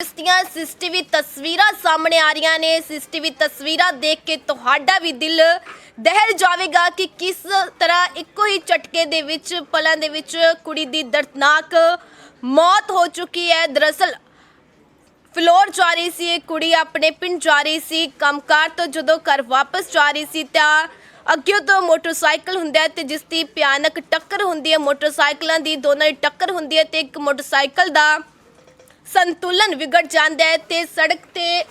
ਇਸ ਦੀਆਂ ਸੀਸੀਟੀਵੀ ਤਸਵੀਰਾਂ ਸਾਹਮਣੇ ਆ ਰਹੀਆਂ ਨੇ। ਸੀਸੀਟੀਵੀ ਤਸਵੀਰਾਂ ਦੇਖ ਕੇ ਤੁਹਾਡਾ ਵੀ ਦਿਲ ਦਹਿਲ ਜਾਵੇਗਾ ਕਿ ਕਿਸ ਤਰ੍ਹਾਂ ਇੱਕੋ ਹੀ ਝਟਕੇ ਦੇ ਵਿੱਚ, ਪਲਾਂ ਦੇ ਵਿੱਚ ਕੁੜੀ ਦੀ ਦਰਦਨਾਕ ਮੌਤ ਹੋ ਚੁੱਕੀ ਹੈ। ਦਰਅਸਲ ਫਲੋਰ ਜਾ ਰਹੀ ਸੀ, ਇਹ ਕੁੜੀ ਆਪਣੇ ਪਿੰਡ ਜਾ ਰਹੀ ਸੀ। ਕੰਮਕਾਰ ਤੋਂ ਜਦੋਂ ਘਰ ਵਾਪਸ ਜਾ ਰਹੀ ਸੀ ਤਾਂ ਅੱਗੇ ਤੋਂ ਮੋਟਰਸਾਈਕਲ ਹੁੰਦਾ ਹੈ ਤੇ ਜਿਸ ਦੀ ਭਿਆਨਕ ਟੱਕਰ ਹੁੰਦੀ ਹੈ, ਮੋਟਰਸਾਈਕਲਾਂ ਦੀ ਦੋਨਾਂ ਦੀ ਟੱਕਰ ਹੁੰਦੀ ਹੈ ਤੇ ਇੱਕ ਮੋਟਰਸਾਈਕਲ ਦਾ ਸੰਤੁਲਨ ਵਿਗੜ ਜਾਂਦਾ ਹੈ ਤੇ ਸੜਕ ਤੇ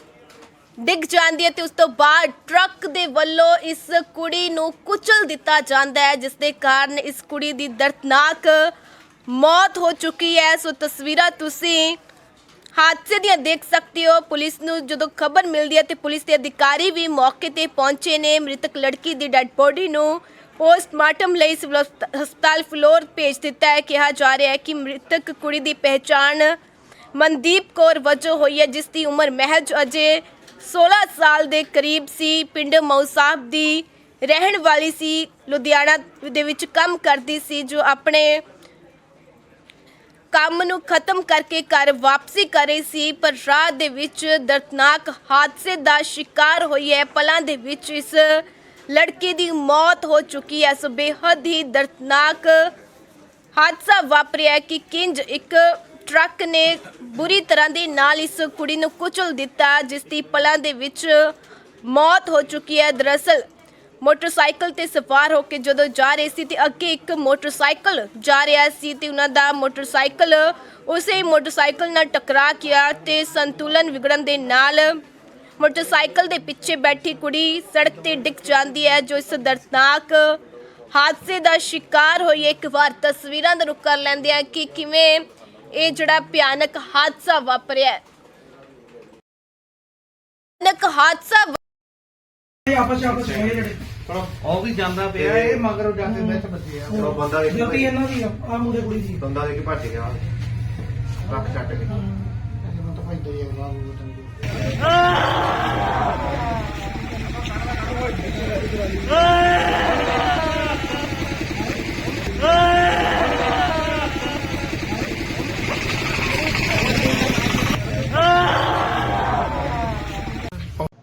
ਡਿੱਗ ਜਾਂਦੀ ਹੈ ਤੇ ਉਸ ਤੋਂ ਬਾਅਦ ਟਰੱਕ ਦੇ ਵੱਲੋਂ ਇਸ ਕੁੜੀ ਨੂੰ ਕੁਚਲ ਦਿੱਤਾ ਜਾਂਦਾ ਹੈ, ਜਿਸ ਦੇ ਕਾਰਨ ਇਸ ਕੁੜੀ ਦੀ ਦਰਦਨਾਕ ਮੌਤ ਹੋ ਚੁੱਕੀ ਹੈ। ਸੋ ਤਸਵੀਰਾਂ ਤੁਸੀਂ ਹਾਦਸੇ ਦੀਆਂ ਦੇਖ ਸਕਦੇ ਹੋ। ਪੁਲਿਸ ਨੂੰ ਜਦੋਂ ਖਬਰ ਮਿਲਦੀ ਹੈ ਤੇ ਪੁਲਿਸ ਦੇ ਅਧਿਕਾਰੀ ਵੀ ਮੌਕੇ ਤੇ ਪਹੁੰਚੇ ਨੇ। ਮ੍ਰਿਤਕ ਲੜਕੀ ਦੀ ਡੈੱਡ ਬੋਡੀ ਨੂੰ ਪੋਸਟਮਾਰਟਮ ਲਈ ਸਿਵਲ ਹਸਪਤਾਲ ਫਲੋਰ ਭੇਜ ਦਿੱਤਾ ਹੈ। ਕਿਹਾ ਜਾ ਰਿਹਾ ਹੈ ਕਿ ਮ੍ਰਿਤਕ ਕੁੜੀ ਦੀ ਪਹਿਚਾਣ ਮਨਦੀਪ ਕੌਰ ਵਜੋਂ ਹੋਈ ਹੈ, ਜਿਸ ਦੀ ਉਮਰ ਮਹਿਜ ਅਜੇ 16 ਸਾਲ ਦੇ ਕਰੀਬ ਸੀ। ਪਿੰਡ ਮਊ ਸਾਹਿਬ ਦੀ ਰਹਿਣ ਵਾਲੀ ਸੀ। ਲੁਧਿਆਣਾ ਦੇ ਵਿੱਚ ਕੰਮ ਕਰਦੀ ਸੀ, ਜੋ ਆਪਣੇ ਕੰਮ ਨੂੰ ਖਤਮ ਕਰਕੇ ਘਰ ਵਾਪਸੀ ਕਰ ਰਹੀ ਸੀ। ਪਰ ਰਾਹ ਦੇ ਵਿੱਚ ਦਰਦਨਾਕ ਹਾਦਸੇ ਦਾ ਸ਼ਿਕਾਰ ਹੋਈ ਹੈ। ਪਲਾਂ ਦੇ ਵਿੱਚ ਇਸ ਲੜਕੀ ਦੀ ਮੌਤ ਹੋ ਚੁੱਕੀ ਹੈ। ਸੋ ਬੇਹੱਦ ਹੀ ਦਰਦਨਾਕ ਹਾਦਸਾ ਵਾਪਰਿਆ ਕਿ ਕਿੰਜ ਇੱਕ ਟਰੱਕ ਨੇ ਬੁਰੀ ਤਰ੍ਹਾਂ ਦੇ ਨਾਲ ਇਸ ਕੁੜੀ ਨੂੰ ਕੁਚਲ ਦਿੱਤਾ, ਜਿਸ ਦੀ ਪਲਾਂ ਦੇ ਵਿੱਚ ਮੌਤ ਹੋ ਚੁੱਕੀ ਹੈ। ਦਰਅਸਲ, ਮੋਟਰਸਾਈਕਲ ਤੇ ਸਵਾਰ ਹੋ ਕੇ ਜਦੋਂ ਜਾ ਰਹੇ ਸੀ ਤੇ ਅੱਗੇ ਇੱਕ ਮੋਟਰਸਾਈਕਲ ਜਾ ਰਿਹਾ ਸੀ ਤੇ ਉਹਨਾਂ ਦਾ ਮੋਟਰਸਾਈਕਲ ਉਸੇ ਮੋਟਰਸਾਈਕਲ ਨਾਲ ਟਕਰਾ ਗਿਆ ਤੇ ਸੰਤੁਲਨ ਵਿਗੜਨ ਦੇ ਨਾਲ ਮੋਟਰਸਾਈਕਲ ਦੇ ਪਿੱਛੇ ਬੈਠੀ ਕੁੜੀ ਸੜਕ ਤੇ ਡਿੱਗ ਜਾਂਦੀ ਹੈ, ਜੋ ਇਸ ਦਰਦਨਾਕ ਹਾਦਸੇ ਦਾ ਸ਼ਿਕਾਰ ਹੋਈ ਇੱਕ ਵਾਰ ਤਸਵੀਰਾਂ ਦਾ ਰੁਕ ਕਰ ਲੈਂਦੇ ਆ ਕਿ ਕਿਵੇਂ ਇਹ ਜਿਹੜਾ ਭਿਆਨਕ ਹਾਦਸਾ ਵਾਪਰਿਆ ਹੈ। ਭਿਆਨਕ ਹਾਦਸਾ ਆਪਸ ਆਪਸ ਹੋਏ ਜਿਹੜੇ ਉਹ ਵੀ ਜਾਂਦਾ ਪਿਆ ਇਹ ਮਗਰੋਂ ਜਾ ਕੇ ਵਿੱਚ ਵੱਜੇ ਆ। ਉਹ ਬੰਦਾ ਵੇਖ ਗਲਤੀ ਇਹਨਾਂ ਦੀ ਆ ਆਹ ਮੁੰਡੇ ਕੁੜੀ ਦੀ ਬੰਦਾ ਦੇ ਕੇ ਭੱਜ ਗਿਆ। ਕੇ।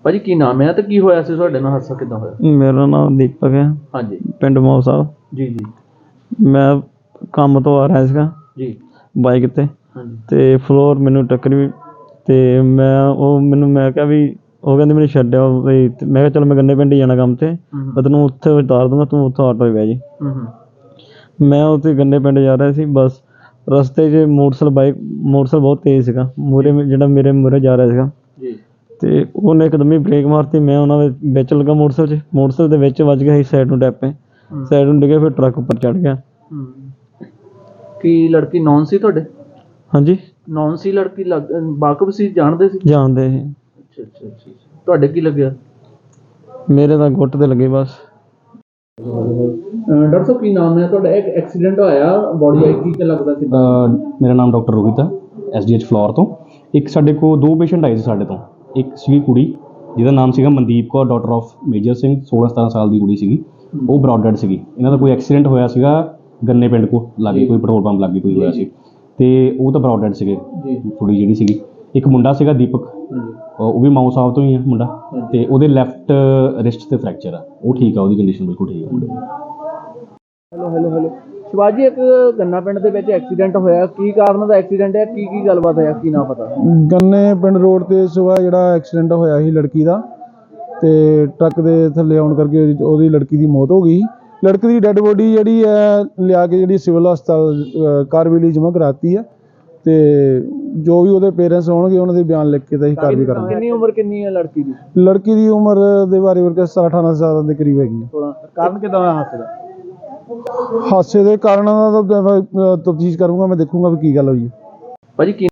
ਭਾਜੀ ਕੀ ਨਾਮ ਹੈ ਤੇ ਕੀ ਹੋਇਆ ਸੀ? ਤੁਹਾਡੇ ਨਾਲ ਹਾਦਸਾ ਕਿਦਾਂ ਹੋਇਆ? ਮੇਰਾ ਨਾਮ ਦੀਪਕ ਹੈ। ਹਾਂਜੀ। ਪਿੰਡ ਮੌ ਸਾਹਿਬ ਜੀ ਜੀ। ਮੈਂ ਕੰਮ ਤੋਂ ਆ ਰਿਹਾ ਸੀਗਾ। ਜੀ। ਬਾਈਕ ਤੇ। ਹਾਂਜੀ। ਤੇ ਫਲੋਰ ਮੈਨੂੰ ਟੱਕਰੀ ਤੇ ਮੈਂ ਉਹ ਮੈਨੂੰ ਮੈਂ ਕਿਹਾ ਵੀ ਉਹ ਕਹਿੰਦੇ ਮੈਨੂੰ ਛੱਡਿਆ ਵੀ ਤੇ ਮੈਂ ਕਿਹਾ ਚਲ ਮੈਂ ਗੰਨੇ ਪਿੰਡ ਹੀ ਜਾਣਾ ਕੰਮ ਤੇ। ਹੂੰ ਮੈਂ ਤੈਨੂੰ ਉੱਥੇ ਉਤਾਰ ਦੂੰਗਾ ਤੂੰ ਉੱਥੇ ਆਟੋ 'ਤੇ ਬਹਿ ਜੀ। ਹੂੰ ਹੂੰ। ਮੈਂ ਉੱਥੇ ਗੰਨੇ ਪਿੰਡ ਜਾ ਰਿਹਾ ਸੀ। ਬਸ ਰਸਤੇ 'ਚ ਮੋਟਰਸਾਈਕਲ ਬਾਈਕ ਮੋਟਰਸਾਈਕਲ ਬਹੁਤ ਤੇਜ਼ ਸੀਗਾ। ਮੂਰੇ ਜਿਹੜਾ ਮੇਰੇ ਮੂਰੇ ਜਾ ਰਿਹਾ ਸੀਗਾ। ਜੀ। ਤੇ ਉਹਨੇ ਇੱਕਦਮ ਹੀ ਬ੍ਰੇਕ ਮਾਰਤੀ ਮੈਂ ਉਹਨਾਂ ਦੇ ਵਿੱਚ ਲੱਗਾ ਮੋਟਰਸਾਈਕਲ 'ਚ। ਮੋਟਰਸਾਈਕਲ ਦੇ ਵਿੱਚ ਵੱਜ ਗਿਆ ਸੀ ਸਾਈਡ ਨੂੰ ਡੈਪੇ। ਸਾਈਡ ਨੂੰ ਡਿੱਗਿਆ ਫਿਰ ਟਰੱਕ ਉੱਪਰ ਚੜ ਗਿਆ। ਹੂੰ। ਕੀ ਲੜਕੀ ਨੌਨ ਸੀ ਤੁਹਾਡੇ? ਹਾਂਜੀ। ਨੌਨ ਸੀ ਲੜਕੀ ਲੱਗ ਬਾਕਬ ਸੀ ਜਾਣਦੇ ਸੀ? ਜਾਣਦੇ ਸੀ। ਅੱਛਾ ਅੱਛਾ ਅੱਛਾ ਤੁਹਾਡੇ ਕੀ ਲੱਗਿਆ? ਮੇਰੇ ਤਾਂ ਗੁੱਟ ਤੇ ਲੱਗੇ ਬਸ। ਡਾਕਟਰ ਸਾਹਿਬ ਕੀ ਨਾਮ ਹੈ ਤੁਹਾਡਾ? ਇੱਕ ਐਕਸੀਡੈਂਟ ਹੋਇਆ ਬੋਡੀ ਆਈ ਕੀ ਲੱਗਦਾ ਕਿ ਅ, ਮੇਰਾ ਨਾਮ ਡਾਕਟਰ ਰੋਹਿਤ ਹੈ ਐਸਡੀਐਚ ਫਲੋਰ ਤੋਂ। ਇੱਕ ਸਾਡੇ ਕੋਲ ਦੋ ਪੇਸ਼ੈਂਟ ਆਏ ਸੀ ਸਾਡੇ ਤੋਂ। ਇੱਕ ਸੀਗੀ ਕੁੜੀ ਜਿਹਦਾ ਨਾਮ ਸੀਗਾ Mandeep Kaur daughter of major Singh 16 17 ਸਾਲ ਦੀ ਕੁੜੀ ਸੀਗੀ। ਉਹ ਬ੍ਰੌਡਡ ਸੀਗੀ। ਇਹਨਾਂ ਦਾ ਕੋਈ ਐਕਸੀਡੈਂਟ ਹੋਇਆ ਸੀਗਾ ਗੰਨੇ ਪਿੰਡ ਕੋ ਲਾਗੇ ਕੋਈ ਪੈਟਰੋਲ ਪੰਪ ਲਾਗੇ ਕੋਈ ਹੋਇਆ ਸੀ। ਤੇ ਉਹ ਤਾਂ ਬ੍ਰੌਡਡ ਸੀਗੇ। ਕੁੜੀ ਜਿਹੜੀ ਸੀਗੀ। ਇੱਕ ਮੁੰਡਾ ਸੀਗਾ ਦੀਪਕ। ਉਹ ਵੀ ਮਾਊ ਸਾਹਿਬ ਤੋਂ ਹੀ ਹੈ ਮੁੰਡਾ। ਤੇ ਉਹਦੇ ਲੈਫਟ ਰਿਸਟ ਤੇ ਫ੍ਰੈਕਚਰ ਆ। ਉਹ ਠੀਕ ਆ ਉਹਦੀ ਕੰਡੀਸ਼ਨ ਬਿਲਕੁਲ ਠੀਕ ਆ। ਮੁੰਡੇ ਹੈਲੋ ਹੈਲੋ ਹੈਲੋ। ਸ਼ਿਵਾਜੀ ਇੱਕ ਗੰਨਾ ਪਿੰਡ ਦੇ ਵਿੱਚ ਐਕਸੀਡੈਂਟ ਹੋਇਆ। ਕੀ ਕਾਰਨ ਦਾ ਐਕਸੀਡੈਂਟ ਹੈ? ਕੀ ਕੀ ਗੱਲਬਾਤ ਹੋਇਆ? ਕੀ ਨਾ ਪਤਾ? ਗੰਨੇ ਪਿੰਡ ਰੋਡ ਤੇ ਸਵੇਰ ਜਿਹੜਾ ਐਕਸੀਡੈਂਟ ਹੋਇਆ ਸੀ ਲੜਕੀ ਦਾ ਤੇ ਟਰੱਕ ਦੇ ਥੱਲੇ ਆਉਣ ਕਰਕੇ ਉਹਦੀ ਲੜਕੀ ਦੀ ਮੌਤ ਹੋ ਗਈ ਲੜਕੀ ਦੀ ਡੈੱਡ ਬੋਡੀ ਜਿਹੜੀ ਹੈ ਲਿਆ ਕੇ ਜਿਹੜੀ ਸਿਵਲ ਹਸਪਤਾਲ ਅ, ਕਾਰਵਾਈ ਜਮ੍ਹਾਂ ਕਰਾਤੀ ਹੈ ਤੇ ਜੋ ਵੀ ਉਹਦੇ ਪੇਰੈਂਟਸ ਹੋਣਗੇ ਉਹਨਾਂ ਦੇ ਬਿਆਨ ਲਿਖ ਕੇ ਤਾਂ ਅਸੀਂ ਕਾਰਵਾਈ ਕਰਾਂਗੇ। ਕਿੰਨੀ ਉਮਰ ਕਿੰਨੀ ਹੈ ਲੜਕੀ ਦੀ? ਲੜਕੀ ਦੀ ਉਮਰ ਦੇ ਬਾਰੇ ਵਰਕੇ 17 18 ਸਾਲਾਂ ਦੇ ਕਰੀਬ ਹੈਗੀ ਹੈ। 16 ਕਾਰਨ ਕਿਦਾਂ ਹੋਇਆ ਹਾਦਸੇ ਦਾ? ਹਾਦਸੇ ਦੇ ਕਾਰਨਾਂ ਦਾ ਤਫਤੀਸ਼ ਕਰੂੰਗਾ, ਮੈਂ ਦੇਖੂੰਗਾ ਵੀ ਕੀ ਗੱਲ ਹੋਈ ਹੈ। ਭਾਜੀ, ਕੀ